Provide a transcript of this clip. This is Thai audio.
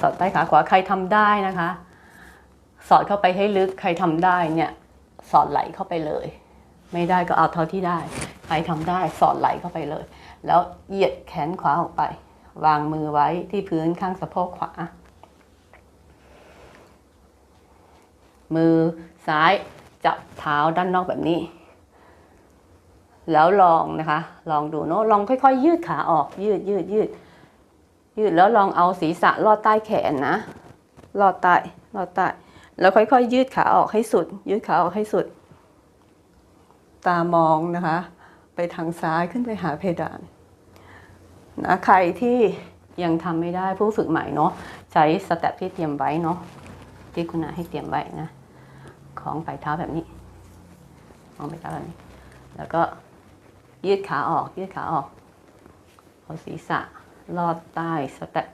สอดใต้ขาขวาใครทำได้นะคะ สอดเข้าไปให้ลึกใครทำได้เนี่ยสอดไหลเข้าไปเลย ไม่ได้ก็เอาเท่าที่ได้ ใครทำได้สอดไหลเข้าไปเลย แล้วเหยียดแขนขวาออกไป วางมือไว้ที่พื้นข้างสะโพกขวา มือซ้ายจับเท้าด้านนอกแบบนี้ แล้วลองนะคะ ลองดูเนาะลองค่อยๆ ยืดขาออกยืดยืดยืดยืด ยืดแล้วลองเอาศีรษะลอดใต้แขนนะ ลอดใต้ลอดใต้ แล้วค่อยๆยืดขาออกให้สุด ยืดขาออกให้สุด ตามองนะคะ ไปทางซ้ายขึ้นไปหาเพดานนะใครที่ยังทำไม่ได้ผู้ฝึกใหม่เนาะใช้สเต็ปที่เตรียมไว้เนาะที่คุณอาให้เตรียมไว้นะ ของปลายเท้าแบบนี้ของปลายเท้าแบบนี้ แล้วก็ยืดขาออกยืดขาออกเอาศีรษะ ลอดใต้สเต็ป